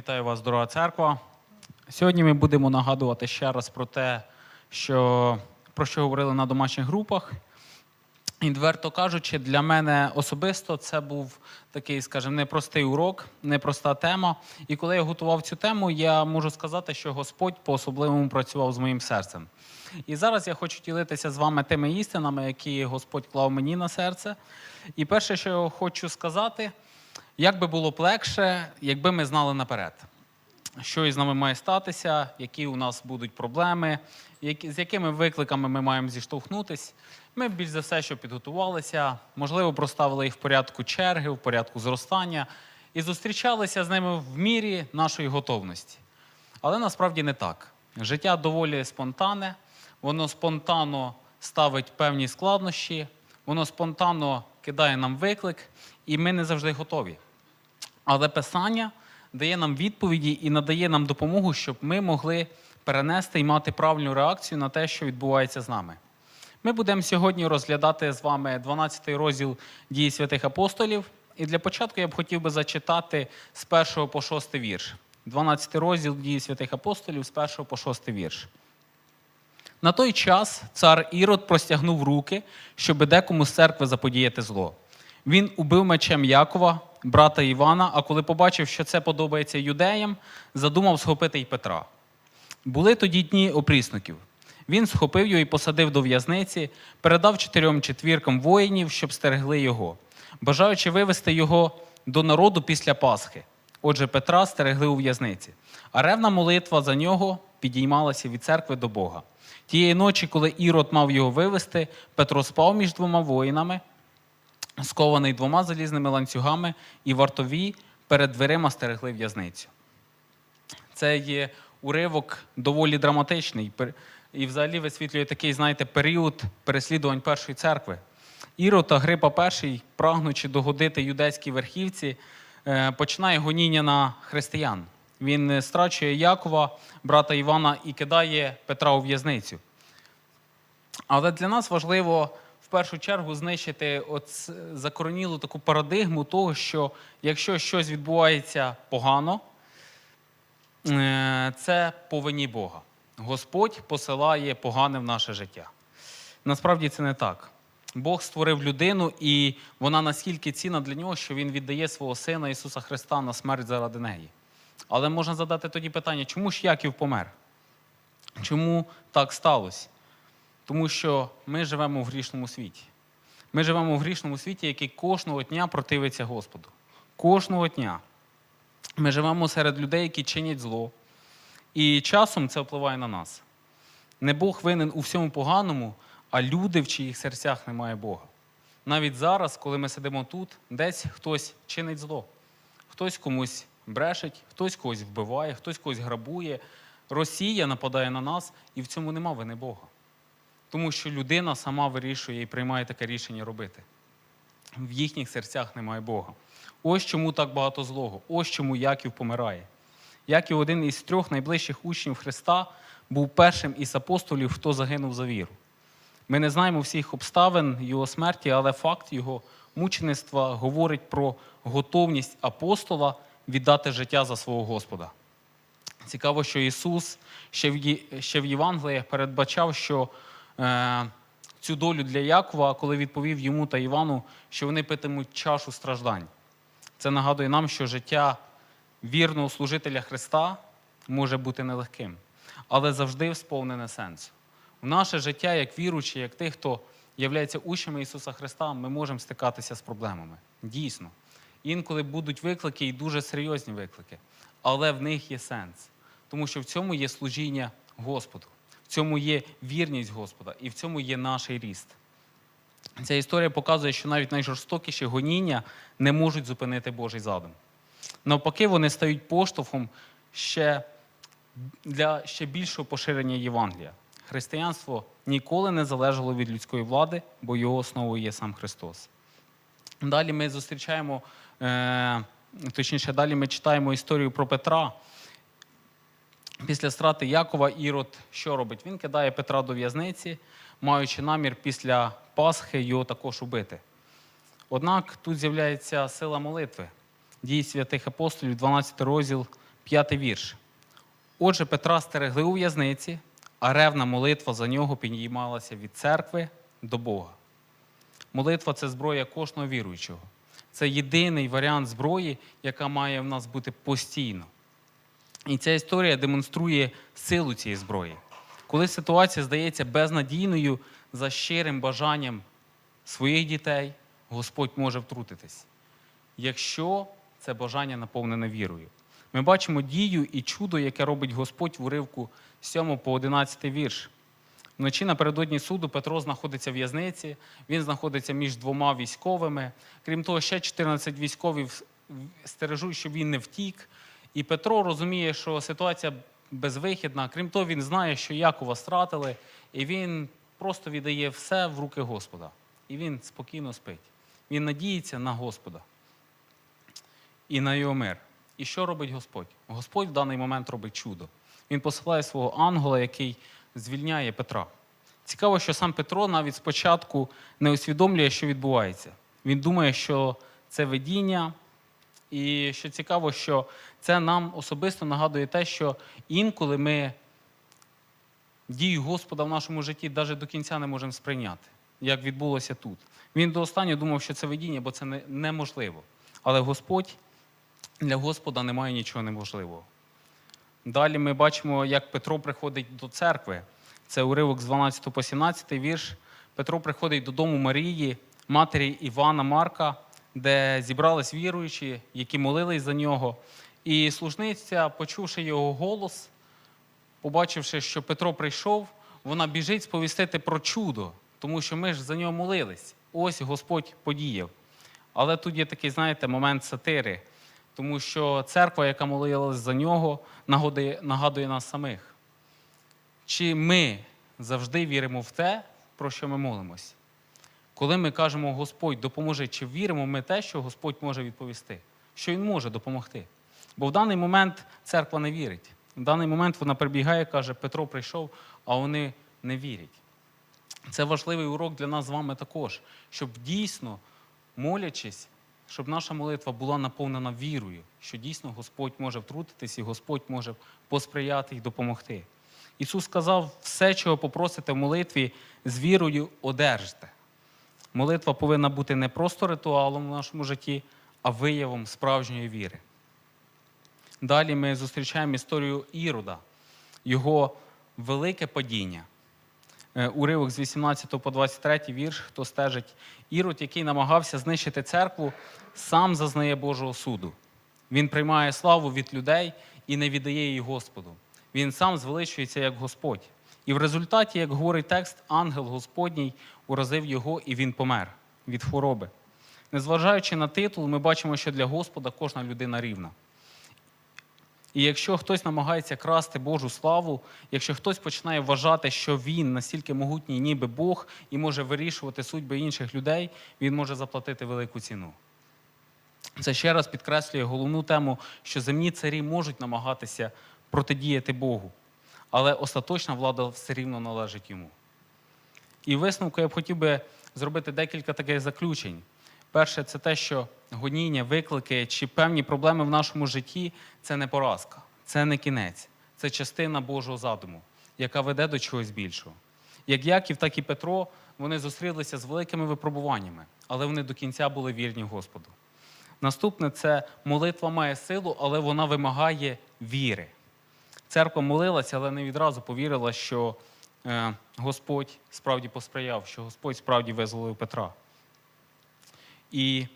Вітаю вас, дорога церква. Сьогодні ми будемо нагадувати ще раз про те, що, про що говорили на домашніх групах. І, відверто кажучи, для мене особисто це був такий, скажімо, непростий урок, непроста тема. І коли я готував цю тему, я можу сказати, що Господь по-особливому працював з моїм серцем. І зараз я хочу ділитися з вами тими істинами, які Господь клав мені на серце. І перше, що я хочу сказати, як би було б легше, якби ми знали наперед, що із нами має статися, які у нас будуть проблеми, з якими викликами ми маємо зіштовхнутись. Ми б більш за все, що підготувалися, можливо, проставили їх в порядку черги, в порядку зростання і зустрічалися з ними в мірі нашої готовності. Але насправді не так. Життя доволі спонтанне, воно спонтанно ставить певні складнощі, воно спонтанно кидає нам виклик, і ми не завжди готові. Але Писання дає нам відповіді і надає нам допомогу, щоб ми могли перенести і мати правильну реакцію на те, що відбувається з нами. Ми будемо сьогодні розглядати з вами 12 розділ дії святих апостолів. І для початку я б хотів би зачитати з 1 по 6 вірш. 12 розділ дії святих апостолів з 1 по 6 вірш. На той час цар Ірод простягнув руки, щоби декому з церкви заподіяти зло. Він убив мечем Якова, брата Івана, а коли побачив, що це подобається юдеям, задумав схопити й Петра. Були тоді дні опріснуків. Він схопив його і посадив до в'язниці, передав чотирьом четвіркам воїнів, щоб стерегли його, бажаючи вивести його до народу після Пасхи. Отже, Петра стерегли у в'язниці. А ревна молитва за нього підіймалася від церкви до Бога. Тієї ночі, коли Ірод мав його вивести, Петро спав між двома воїнами, скований двома залізними ланцюгами, і вартові перед дверима стерегли в'язницю. Це є уривок доволі драматичний і взагалі висвітлює такий, знаєте, період переслідувань першої церкви. Ірод Грипа І, прагнучи догодити юдейській верхівці, е, починає гоніння на християн. Він е, страчує Якова, брата Івана, і кидає Петра у в'язницю. Але для нас важливо в першу чергу знищити закоренілу таку парадигму того, що якщо щось відбувається погано, е, це по вині Бога. Господь посилає погане в наше життя. Насправді це не так. Бог створив людину, і вона наскільки цінна для нього, що Він віддає свого Сина Ісуса Христа на смерть заради неї. Але можна задати тоді питання, чому ж Яків помер? Чому так сталося? Тому що ми живемо в грішному світі. Ми живемо в грішному світі, який кожного дня противиться Господу. Кожного дня. Ми живемо серед людей, які чинять зло. І часом це впливає на нас. Не Бог винен у всьому поганому, а люди, в чиїх серцях немає Бога. Навіть зараз, коли ми сидимо тут, десь хтось чинить зло. Хтось комусь брешить, хтось когось вбиває, хтось когось грабує. Росія нападає на нас, і в цьому нема вини Бога. Тому що людина сама вирішує і приймає таке рішення робити. В їхніх серцях немає Бога. Ось чому так багато злого, ось чому Яків помирає. Яків один із трьох найближчих учнів Христа був першим із апостолів, хто загинув за віру. Ми не знаємо всіх обставин його смерті, але факт його мучеництва говорить про готовність апостола віддати життя за свого Господа. Цікаво, що Ісус ще в, Євангеліях передбачав, що е, цю долю для Якова, коли відповів йому та Івану, що вони питимуть чашу страждань. Це нагадує нам, що життя вірного служителя Христа може бути нелегким, але завжди сповнене сенсу. В наше життя, як віручі, як тих, хто являється учнями Ісуса Христа, ми можемо стикатися з проблемами. Дійсно. Інколи будуть виклики і дуже серйозні виклики, але в них є сенс. Тому що в цьому є служіння Господу, в цьому є вірність Господа і в цьому є наш ріст. Ця історія показує, що навіть найжорстокіші гоніння не можуть зупинити Божий задум. Навпаки, вони стають поштовхом ще для ще більшого поширення Євангелія. Християнство ніколи не залежало від людської влади, бо його основою є сам Христос. Далі ми зустрічаємо, точніше, далі ми читаємо історію про Петра. Після страти Якова Ірод що робить? Він кидає Петра до в'язниці, маючи намір після Пасхи його також убити. Однак тут з'являється сила молитви. Дії святих апостолів, 12 розділ, П'ятий вірш. Отже, Петра стерегли у в'язниці, а ревна молитва за нього підіймалася від церкви до Бога. Молитва це зброя кожного віруючого. Це єдиний варіант зброї, яка має в нас бути постійно. І ця історія демонструє силу цієї зброї. Коли ситуація здається безнадійною за щирим бажанням своїх дітей, Господь може втрутитись, якщо це бажання наповнене вірою. Ми бачимо дію і чудо, яке робить Господь в уривку з 7 по 11 вірш. Вночі напередодні суду Петро знаходиться в в'язниці, він знаходиться між двома військовими. Крім того, ще 14 військових стережуть, щоб він не втік. І Петро розуміє, що ситуація безвихідна. Крім того, він знає, що Якова стратили, і він просто віддає все в руки Господа. І він спокійно спить. Він надіється на Господа і на його мир. І що робить Господь? Господь в даний момент робить чудо. Він посилає свого ангела, який звільняє Петра. Цікаво, що сам Петро навіть спочатку не усвідомлює, що відбувається. Він думає, що це видіння. І що цікаво, що це нам особисто нагадує те, що інколи ми дію Господа в нашому житті навіть до кінця не можемо сприйняти, як відбулося тут. Він до останнього думав, що це видіння, бо це неможливо. Але Господь для Господа немає нічого неможливого. Далі ми бачимо, як Петро приходить до церкви. Це уривок з 12 по 17 вірш. Петро приходить додому Марії, матері Івана Марка, де зібрались віруючі, які молились за нього. І служниця, почувши його голос, побачивши, що Петро прийшов, вона біжить сповістити про чудо, тому що ми ж за нього молились. Ось Господь подіяв. Але тут є такий, знаєте, момент сатири, тому що церква, яка молилась за нього, нагадує, нагадує нас самих. Чи ми завжди віримо в те, про що ми молимось? Коли ми кажемо Господь допоможи, чи віримо ми те, що Господь може відповісти, що Він може допомогти? Бо в даний момент церква не вірить. В даний момент вона прибігає, каже, Петро прийшов, а вони не вірять. Це важливий урок для нас з вами також, щоб дійсно, молячись, щоб наша молитва була наповнена вірою, що дійсно Господь може втрутитись і Господь може посприяти і допомогти. Ісус сказав, все, чого попросите в молитві, з вірою одержите. Молитва повинна бути не просто ритуалом в нашому житті, а виявом справжньої віри. Далі ми зустрічаємо історію Ірода, його велике падіння. Е, Уривок з 18 по 23 вірш, хто стежить, Ірод, який намагався знищити церкву, сам зазнає Божого суду. Він приймає славу від людей і не віддає її Господу. Він сам звеличується як Господь. І в результаті, як говорить текст, ангел Господній уразив його, і він помер від хвороби. Незважаючи на титул, ми бачимо, що для Господа кожна людина рівна. І якщо хтось намагається красти Божу славу, якщо хтось починає вважати, що він настільки могутній, ніби Бог, і може вирішувати судьби інших людей, він може заплатити велику ціну. Це ще раз підкреслює головну тему, що земні царі можуть намагатися протидіяти Богу, але остаточна влада все рівно належить йому. І висновку я б хотів би зробити декілька таких заключень. Перше, це те, що гоніння, виклики чи певні проблеми в нашому житті це не поразка, це не кінець, це частина Божого задуму, яка веде до чогось більшого. Як Яків, так і Петро, вони зустрілися з великими випробуваннями, але вони до кінця були вірні Господу. Наступне це молитва має силу, але вона вимагає віри. Церква молилася, але не відразу повірила, що е, Господь справді посприяв, що Господь справді визволив Петра. І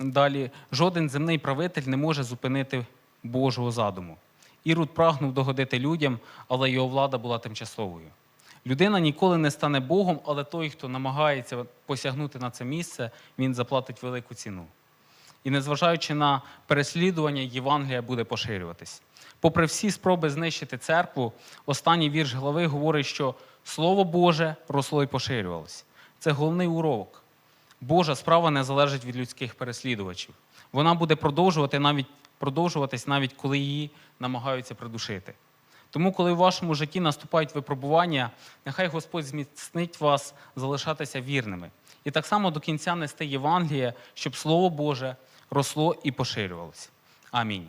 далі жоден земний правитель не може зупинити Божого задуму. Ірод прагнув догодити людям, але його влада була тимчасовою. Людина ніколи не стане Богом, але той, хто намагається посягнути на це місце, він заплатить велику ціну. І незважаючи на переслідування, Євангелія буде поширюватись. Попри всі спроби знищити церкву, останній вірш глави говорить, що Слово Боже росло і поширювалось. Це головний урок. Божа справа не залежить від людських переслідувачів. Вона буде продовжувати навіть, продовжуватись навіть коли її намагаються придушити. Тому, коли в вашому житті наступають випробування, нехай Господь зміцнить вас залишатися вірними. І так само до кінця нести Євангеліє, щоб Слово Боже росло і поширювалося. Амінь.